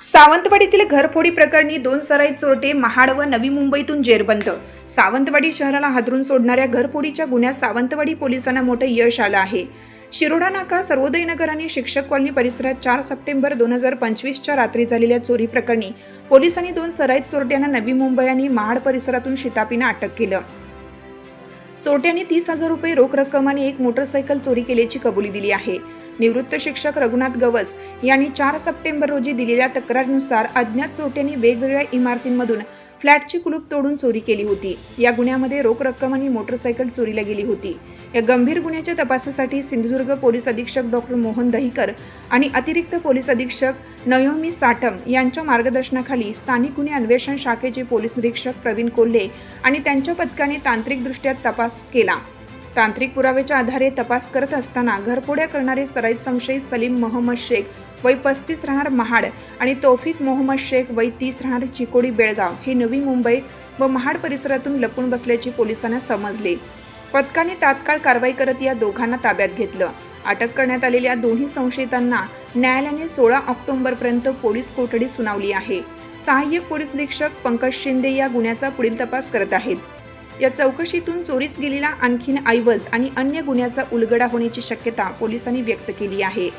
सावंतवाडीतील घरफोडी प्रकरणी दोन सराईत चोरटे महाड व नवी मुंबईतून जेरबंद. सावंतवाडी शहराला हादरून सोडणाऱ्या घरफोडीच्या गुन्ह्यात सावंतवाडी पोलिसांना मोठं यश आलं आहे. शिरोडा नाका सर्वोदय नगर आणि शिक्षक कॉलनी परिसरात चार सप्टेंबर दोन हजार पंचवीसच्या रात्री झालेल्या चोरी प्रकरणी पोलिसांनी दोन सराईत चोरट्यांना नवी मुंबई आणि महाड परिसरातून शितापीनं अटक केलं. चोरट्यांनी तीस हजार रुपये रोख रक्कम आणि एक मोटरसायकल चोरी केल्याची कबुली दिली आहे. निवृत्त शिक्षक रघुनाथ गवस यांनी चार सप्टेंबर रोजी दिलेल्या तक्रारीनुसार अज्ञात चोरट्यांनी वेगवेगळ्या इमारतींमधून फ्लॅटची कुलूप तोडून चोरी केली होती. या गुन्ह्यामध्ये रोख रक्कम आणि मोटरसायकल चोरीला गेली होती. या गंभीर गुन्ह्याच्या तपासासाठी सिंधुदुर्ग पोलीस अधीक्षक डॉक्टर मोहन दहीकर आणि अतिरिक्त पोलीस अधीक्षक नयोमी साठम यांच्या मार्गदर्शनाखाली स्थानिक गुन्हे अन्वेषण शाखेचे पोलीस निरीक्षक प्रवीण कोल्हे आणि त्यांच्या पथकाने तांत्रिकदृष्ट्या तपास केला. तांत्रिक पुराव्याच्या आधारे तपास करत असताना घरपोड्या करणारे सराईत संशयित सलीम मोहम्मद शेख वय पस्तीस राहणार महाड आणि तौफिक मोहम्मद शेख वय तीस राहणार चिकोडी बेळगाव. हे नवी मुंबई व महाड परिसरातून लपून बसल्याचे पोलिसांना समजले. पथकाने तात्काळ कारवाई करत या दोघांना ताब्यात घेतलं. अटक करण्यात आलेल्या दोन्ही संशयितांना न्यायालयाने सोळा ऑक्टोबरपर्यंत पोलीस कोठडी सुनावली आहे. सहाय्यक पोलीस निरीक्षक पंकज शिंदे या गुन्ह्याचा पुढील तपास करत आहेत. या चौकशीतून चोरीस गेलेला आणखीन ऐवज आणि अन्य गुन्ह्याचा उलगडा होण्याची शक्यता पोलिसांनी व्यक्त केली आहे.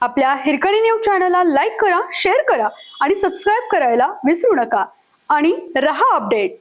आपल्या हिरकणी न्यूज चॅनलला लाईक करा शेअर करा आणि सबस्क्राईब करायला विसरू नका. आणि रहा अपडेट.